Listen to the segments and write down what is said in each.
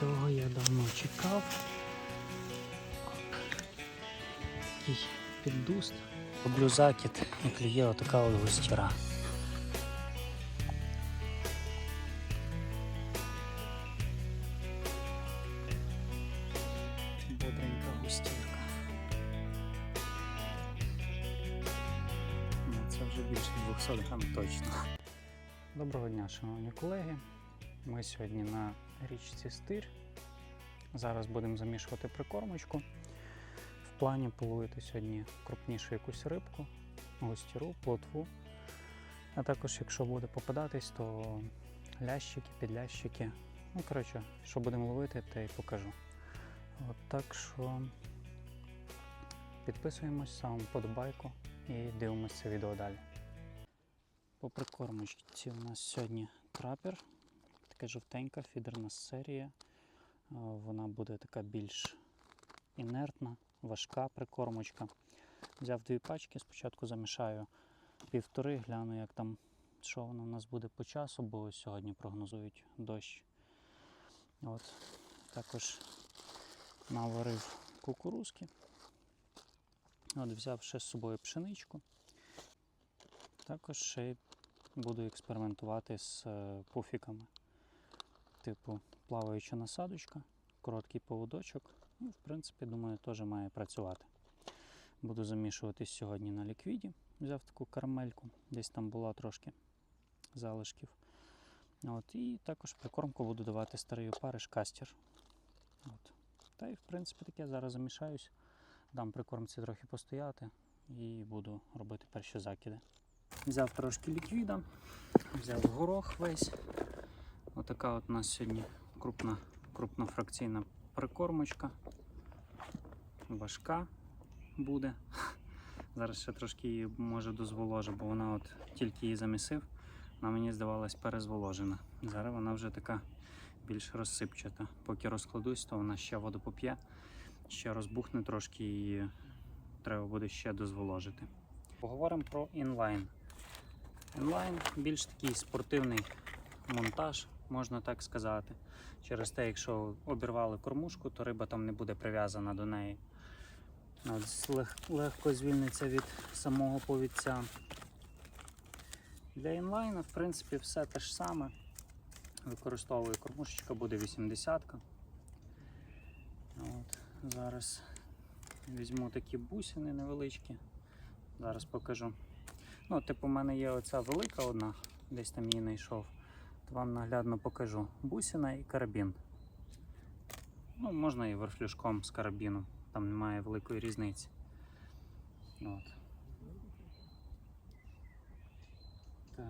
Цього я давно чекав. Такий піддуст. Роблю закид і клює отака от густіра. Бодренька густірка. Ну, Це вже більше 200 грам точно. Доброго дня, шановні колеги. Ми сьогодні на річці Стир. Зараз будемо замішувати прикормочку. В плані полуєте сьогодні крупнішу якусь рибку, гостіру, плотву. А також, якщо буде попадатись, то лящики, підлящики. Ну, коротше, що будемо ловити, те й покажу. От так що підписуємось, ставимо подобайку і дивимося відео далі. По прикормочці у нас сьогодні трапер, така жовтенька фідерна серія. Е, Вона буде така більш інертна, важка прикормочка. Взяв дві пачки, спочатку замішаю півтори, гляну, як там, що воно у нас буде по часу, бо сьогодні прогнозують дощ. От. Також наварив кукурузки. От взяв ще з собою пшеничку. Також ще буду експериментувати з е, пуфіками. Типу плаваюча насадочка, короткий поводочок. Ну, в принципі, думаю, теж має працювати. Буду замішувати сьогодні на ліквіді. Взяв таку карамельку, десь там була трошки залишків. От, і також прикормку буду давати старий опариш кастер. От. Та й в принципі таке зараз замішаюсь, дам прикормці трохи постояти і буду робити перші закиди. Взяв трошки ліквіда, взяв горох весь. Отака от у нас сьогодні крупна, крупнофракційна прикормочка. Важка буде. Зараз ще трошки її може дозволожу, бо вона от тільки її замісив, вона мені здавалась перезволожена. Зараз вона вже така більш розсипчата. Поки розкладусь, то вона ще воду поп'є, ще розбухне трошки і треба буде ще дозволожити. Поговоримо про інлайн. Інлайн більш такий спортивний монтаж, можна так сказати. Через те, якщо обірвали кормушку, то риба там не буде прив'язана до неї. От, лег- легко звільниться від самого повідця. Для інлайна, в принципі, все те ж саме. Використовую кормушечка, буде 80-ка. От, зараз візьму такі бусини невеличкі. Зараз покажу. Ну, типу, у мене є оця велика одна, десь там її знайшов. То вам наглядно покажу. Бусина і карабін. Ну, можна і верфлюшком з карабіном, там немає великої різниці. От. Так.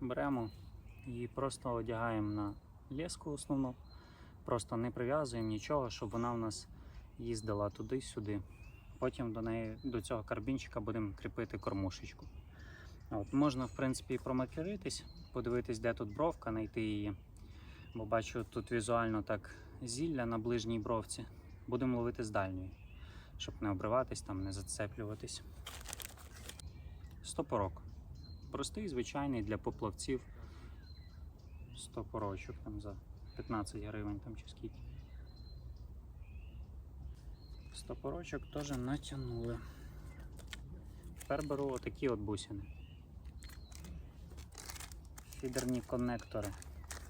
Беремо і просто одягаємо на леску основну. Просто не прив'язуємо нічого, щоб вона в нас їздила туди-сюди. Потім до неї, до цього карбінчика будемо кріпити кормушечку. От, можна, в принципі, і промакеритись, подивитись, де тут бровка, знайти її. Бо бачу тут візуально так зілля на ближній бровці. Будемо ловити з дальньої, щоб не обриватись, там, не зацеплюватись. Стопорок. Простий, звичайний для поплавців. Стопорочок там за 15 гривень там чи скільки. Стопорочок теж натягнули. Тепер беру отакі от бусини. Фідерні коннектори,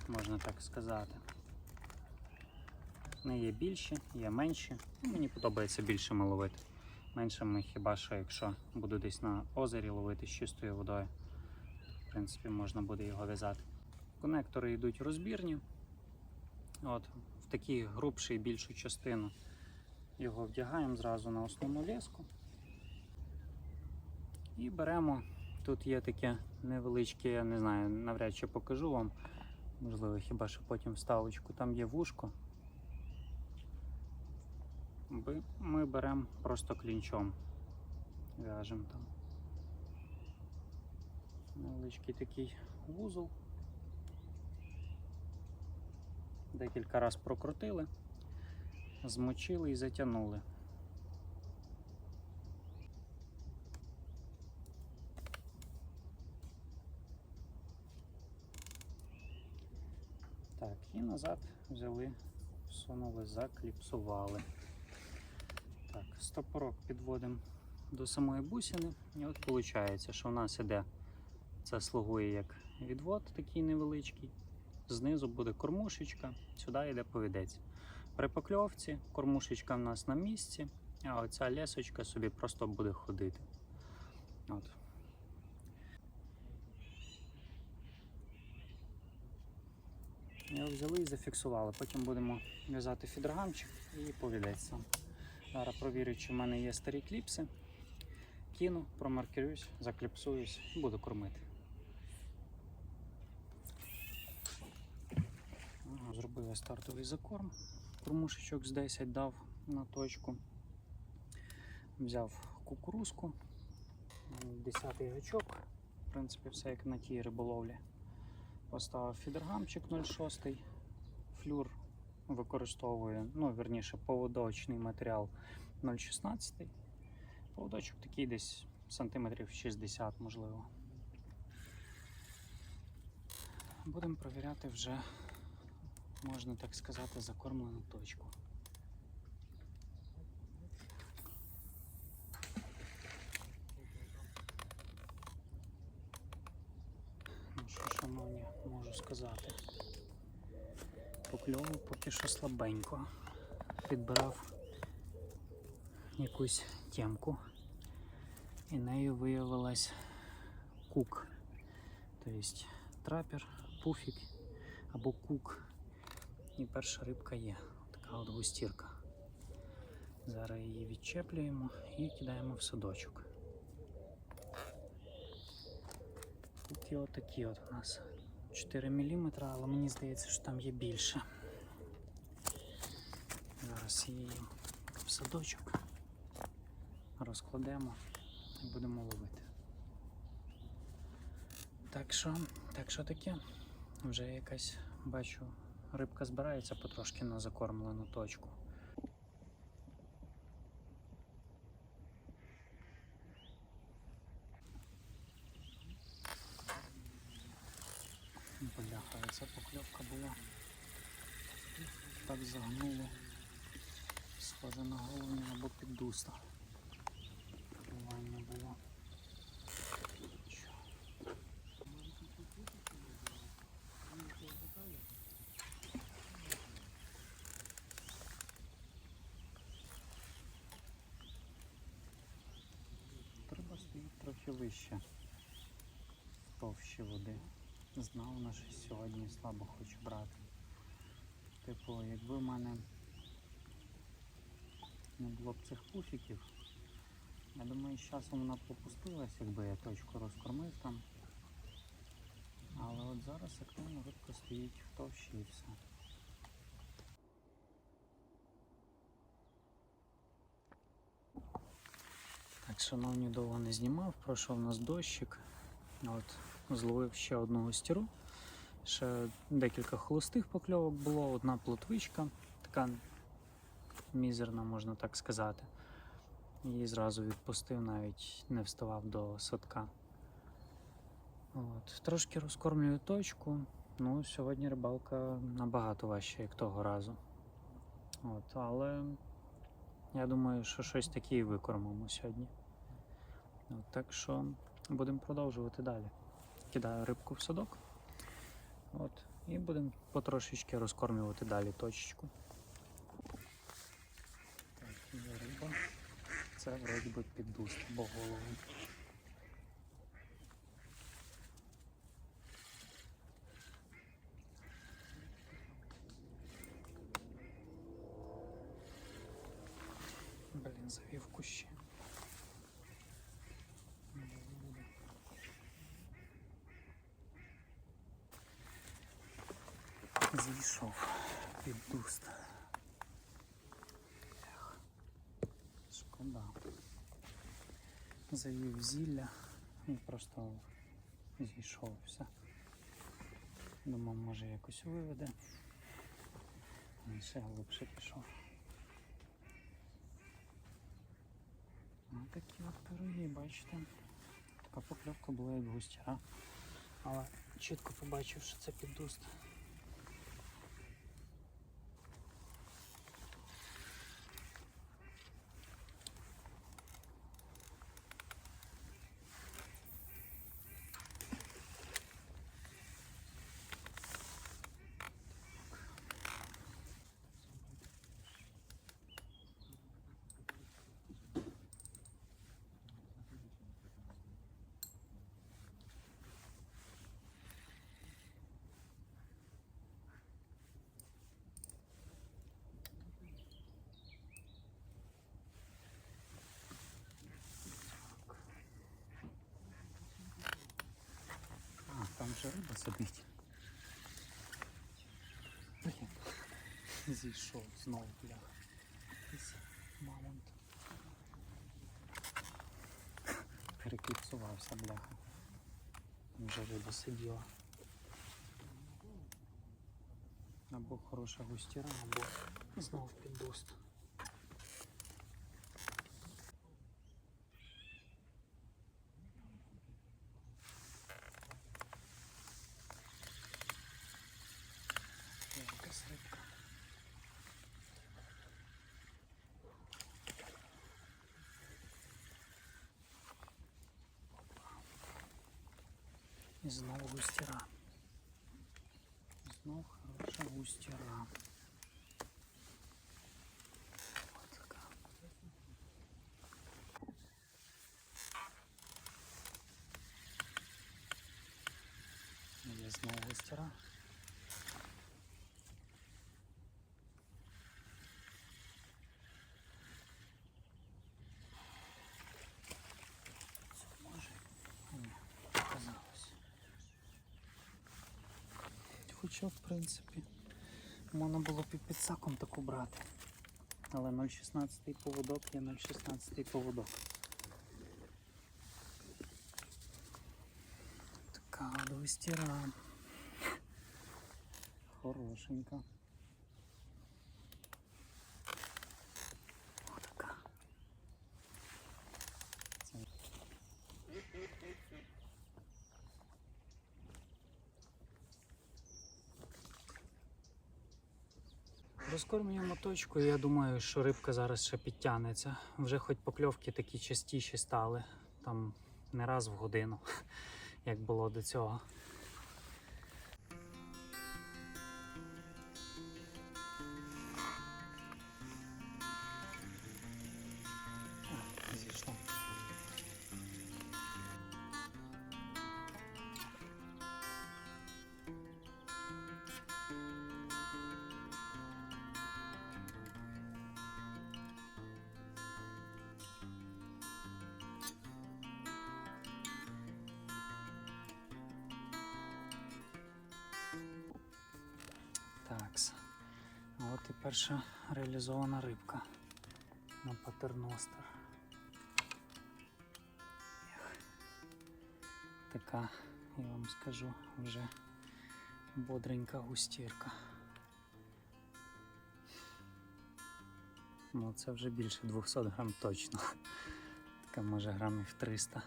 можна так сказати. Вони є більші, є менші. Ну, Мені подобається більшими ловити. Меншими хіба що якщо буду десь на озері ловити з чистою водою. В принципі, можна буде його в'язати. Конектори йдуть розбірні. От, в такі грубші більшу частину його вдягаємо зразу на основну леску. І беремо. Тут є таке невеличке, я не знаю, навряд чи покажу вам. Можливо, хіба що потім вставочку. Там є вушко. Ми беремо просто клінчом. В'яжемо там. Невеличкий такий вузол. Декілька разів прокрутили, змочили і затягнули. Так, і назад взяли, всунули, закліпсували. Так, Стопорок підводимо до самої бусини, і от виходить, що в нас іде, це слугує як відвод такий невеличкий, знизу буде кормушечка, сюди йде повідець. При покльовці кормушечка в нас на місці, а оця лесочка собі просто буде ходити. От. Його взяли і зафіксували. Потім будемо в'язати фідергамчик і повідець сам. Зараз провірю, чи в мене є старі кліпси. Кину, промаркерюсь, закліпсуюсь, буду кормити. Зробив я стартовий закорм. Кормушечок з 10 дав на точку. Взяв кукурузку, 10 гачок. В принципі, все як на тій риболовлі. Поставив фідергамчик 0,6. Флюр використовую, ну, верніше, поводочний матеріал 0,16. Поводочок такий десь сантиметрів 60, можливо. Будемо провіряти вже, можна так сказати, закормлену точку. Ну що, шановні, можу сказати. Покльову поки що слабенько. Підбирав якусь тємку. І нею виявилась кук. Тобто трапер, пуфік або кук. І перша рибка є. Така от густірка. Зараз її відчеплюємо і кидаємо в садочок. Куки отакі от у нас. 4 мм, але мені здається, що там є більше. Зараз її в садочок розкладемо і будемо ловити. Так що, так що таке? Вже якась бачу, рибка збирається потрошки на закормлену точку. Бляха, ця покльовка була. Так загнуло. Схоже на головні або піддуста. Клювання було. Чо? Треба стоїть трохи вище. Товщі води. Знав вона, що сьогодні слабо хочу брати. Типу, якби в мене не було б цих пуфіків, я думаю, з часом вона попустилась, якби я точку розкормив там. Але от зараз активно рибка стоїть в товщі і все. Так, шановні, довго не знімав, пройшов у нас дощик. От, зловив ще одну гостіру. Ще декілька холостих покльовок було, одна плотвичка, така мізерна, можна так сказати. Її зразу відпустив, навіть не вставав до садка. От. Трошки розкормлюю точку. Ну, сьогодні рибалка набагато важча, як того разу. От, але я думаю, що щось таке і викормимо сьогодні. Так що будемо продовжувати далі. Кидаю рибку в садок. От, і будемо потрошечки розкормлювати далі точечку. Так, є риба. Це вроді би піддуст або голову. Блін, завів кущі. Не буде. Зійшов під дуст. Шкода. Завів зілля і просто зійшов все. Думав, може якось виведе. Він ще глибше пішов. Ну, такі от пироги, бачите. Така покльовка була як густяра. Але чітко побачив, що це піддуст. Вже риба сидить. Блін. Зійшов знову бляха. Якийсь мамонт. Перекліпсувався бляха. Вже риба сиділа. Або хороша густіра, або знову піддост. Є якась рибка. І знову густіра. Знов хороша густіра. Ось така. Є знову густіра. Це може? Ні, показалось. Хоча, в принципі, можна було під саком таку брати. Але 0,16 поводок є 0,16 поводок. Така от густіра. Хорошенька. Розкормлюємо точку, і я думаю, що рибка зараз ще підтягнеться. Вже хоч покльовки такі частіші стали, там не раз в годину, як було до цього. Такс. А от і перша реалізована рибка на патерностер. Така, я вам скажу, вже бодренька густірка. Ну, це вже більше 200 грам точно. Така може грамів 300,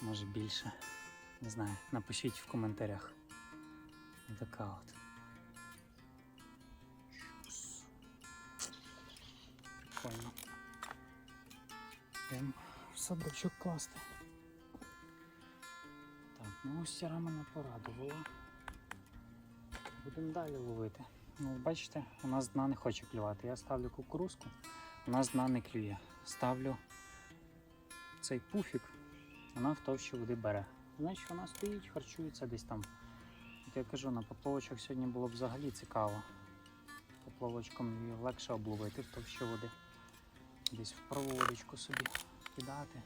може більше. Не знаю, напишіть в коментарях. Така от. Прям в садочок класти. Так, ну ось ця мене порадувала. Будемо далі ловити. Ну, бачите, у нас дна не хоче клювати. Я ставлю кукурузку, у нас дна не клює. Ставлю цей пуфік, вона в товщі води бере. Значить, вона стоїть, харчується десь там. Як я кажу, на поплавочок сьогодні було б взагалі цікаво. Поплавочком її легше обловити в товщі води. Десь в проводочку собі кидати.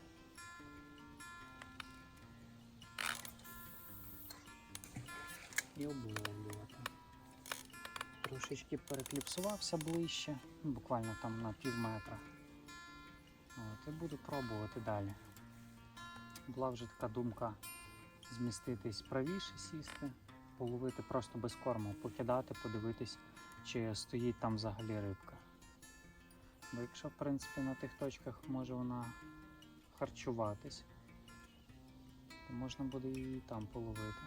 І обловлювати. Трошечки перекліпсувався ближче, ну, буквально там на пів метра. От, і буду пробувати далі. Була вже така думка зміститись правіше сісти, половити просто без корму, покидати, подивитись, чи стоїть там взагалі рибка. Бо якщо, в принципі, на тих точках може вона харчуватись, то можна буде її там половити.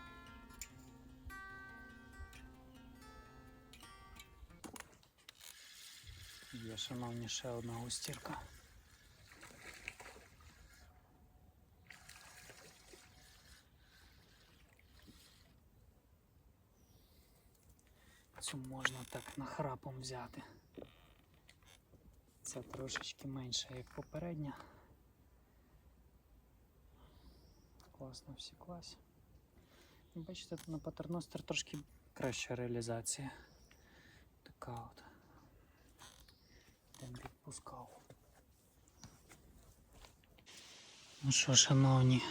Є, шановні, ще одна густірка. Цю можна так нахрапом взяти. Це трошечки менше, як попередня. Класно всіклась. І Бачите, на патерностер трошки краща реалізація. Така от. Йдемо відпускав. Ну що, шановні,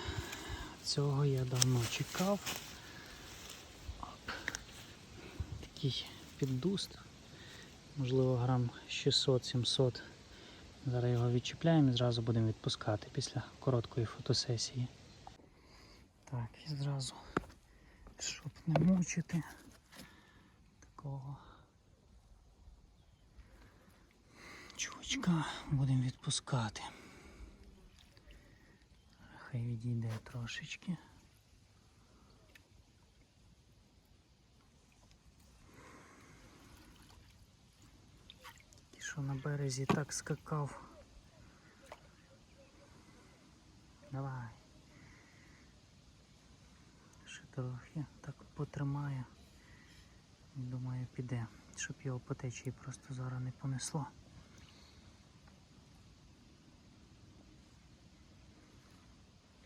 цього я давно чекав. такий піддуст, можливо грам 600-700. Зараз його відчіпляємо і зразу будемо відпускати після короткої фотосесії. Так, і зразу, щоб не мучити такого чувачка, будемо відпускати. Хай відійде трошечки. Що на березі так скакав. Давай. Ще трохи так потримаю. Думаю, піде, щоб його по течії просто зараз не понесло.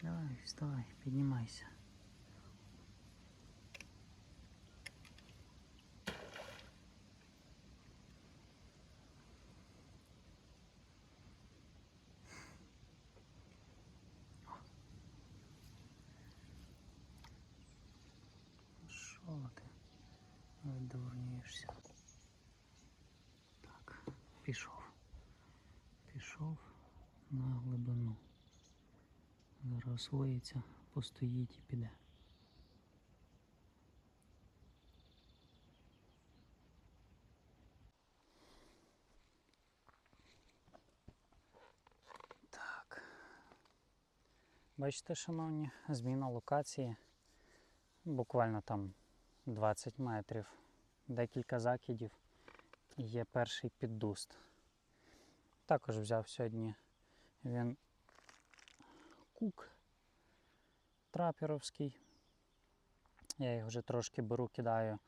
Давай, вставай, піднімайся. Що ти? Видурнюєшся. Так, пішов. Пішов на глибину. Зараз освоїться, постоїть і піде. Так. Бачите, шановні, зміна локації. Буквально там 20 метрів, декілька закидів і є перший піддуст. Також взяв сьогодні він кук трапіровський. Я їх вже трошки беру, кидаю,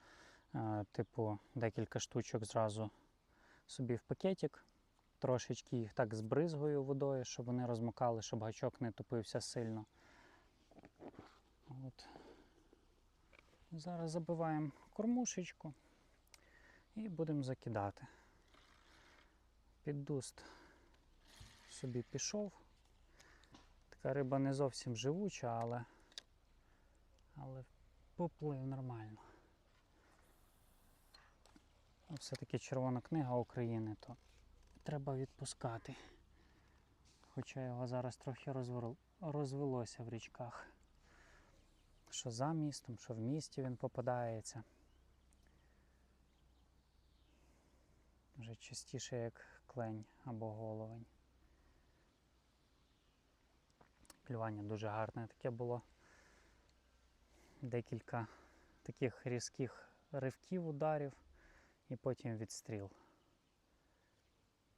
е, типу, декілька штучок зразу собі в пакетик. Трошечки їх так збризгую водою, щоб вони розмокали, щоб гачок не топився сильно. От. Зараз забиваємо кормушечку і будемо закидати. Піддуст собі пішов. Така риба не зовсім живуча, але, але поплив нормально. Ну, Все-таки червона книга України, то треба відпускати. Хоча його зараз трохи розвел- розвелося в річках. Що за містом, що в місті він попадається. Вже частіше як клень або головень. Клювання дуже гарне таке було. Декілька таких різких ривків ударів і потім відстріл.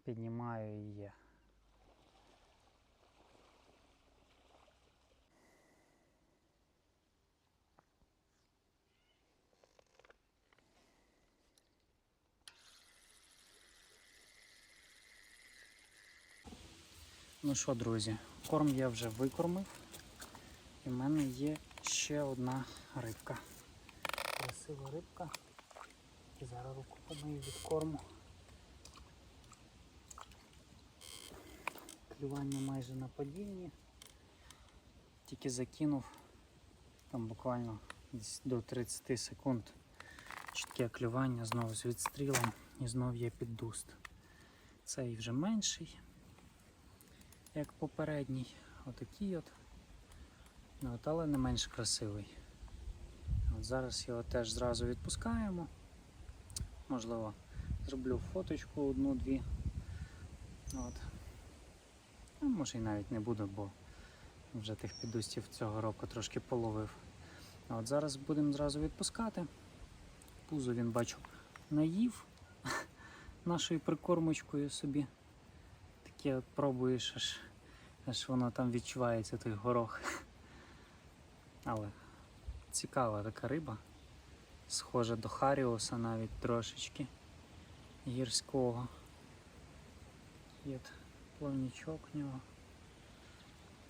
Піднімаю і є. Ну що, друзі, корм я вже викормив. І в мене є ще одна рибка. Красива рибка. І зараз руку помию від корму. Клювання майже на падінні. Тільки закинув там буквально до 30 секунд. Чітке клювання знову з відстрілом і знов є піддуст. Цей вже менший як попередній. Отакий от. Ну, от, але не менш красивий. От Зараз його теж зразу відпускаємо. Можливо, зроблю фоточку одну-дві. От. Ну, може і навіть не буду, бо вже тих підустів цього року трошки половив. От Зараз будемо зразу відпускати. Пузо він бачу наїв нашою прикормочкою собі таке от пробуєш, аж, аж воно там відчувається той горох. Але цікава така риба. Схожа до Харіуса навіть трошечки гірського. Є плавнічок в нього.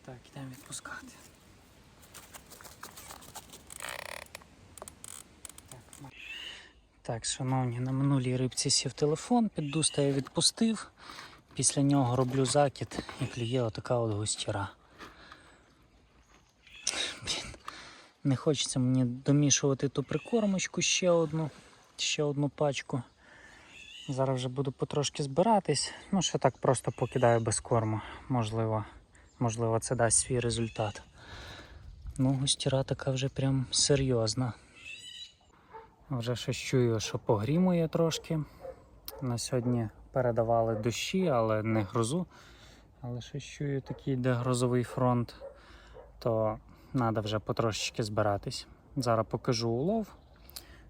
Так, йдемо відпускати. Так, так, шановні, на минулій рибці сів телефон, піддуста я відпустив. Після нього роблю закид і клює отака от густіра. Блін, не хочеться мені домішувати ту прикормочку ще одну. ще одну пачку. Зараз вже буду потрошки збиратись. Ну, ще так просто покидаю без корму. Можливо, можливо, це дасть свій результат. Ну, густіра така вже прям серйозна. Вже щось чую, що погрімує трошки. На сьогодні передавали дощі, але не грозу. Але щось чую такий, де грозовий фронт, то треба вже потрошечки збиратись. Зараз покажу улов.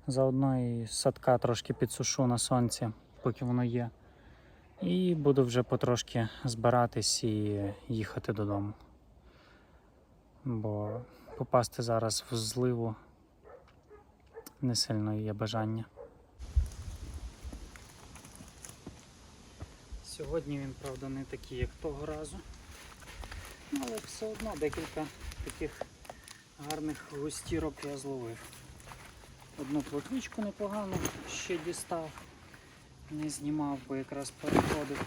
Заодно і садка трошки підсушу на сонці, поки воно є. І буду вже потрошки збиратись і їхати додому. Бо попасти зараз в зливу не сильно є бажання. Сьогодні він, правда, не такий, як того разу. Але все одно декілька таких гарних густірок я зловив. Одну плотвичку непогану ще дістав, не знімав, бо якраз переходив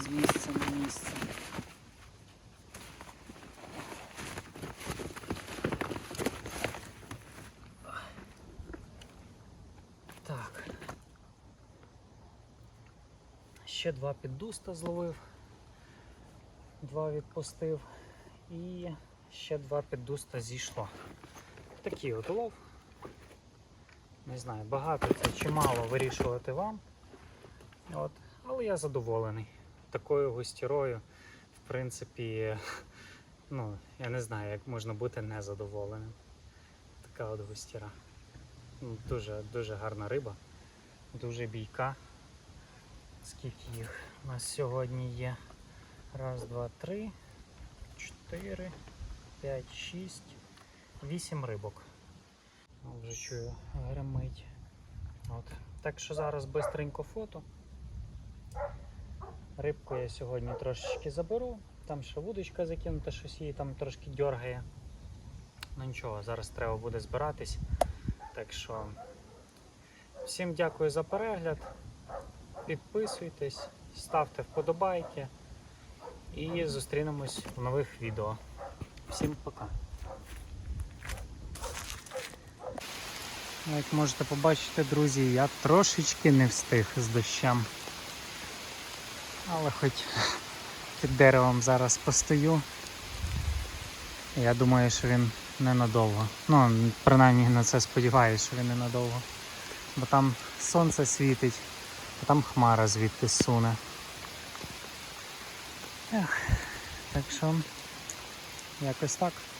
з місця на місце. Так. Ще два піддуста зловив, два відпустив і ще два піддуста зійшло. Такий от улов. Не знаю, багато це чи мало вирішувати вам. От. Але я задоволений. Такою густірою, в принципі, ну, я не знаю, як можна бути незадоволеним. Така от густіра. Ну, Дуже, дуже гарна риба, дуже бійка. Скільки їх у нас сьогодні є? Раз, два, три, чотири, п'ять, шість, вісім рибок. Вже чую, гримить. От. Так що зараз бистренько фото. Рибку я сьогодні трошечки заберу. Там ще вудочка закинута, щось її там трошки дергає. Ну нічого, зараз треба буде збиратись. Так що всім дякую за перегляд. Підписуйтесь, ставте вподобайки і зустрінемось в нових відео. Всім пока! Як можете побачити, друзі, я трошечки не встиг з дощем. Але хоч під деревом зараз постою. Я думаю, що він ненадовго. Ну, принаймні на це сподіваюся, що він ненадовго. Бо там сонце світить, а там хмара звідти суне. Ех, так що якось так.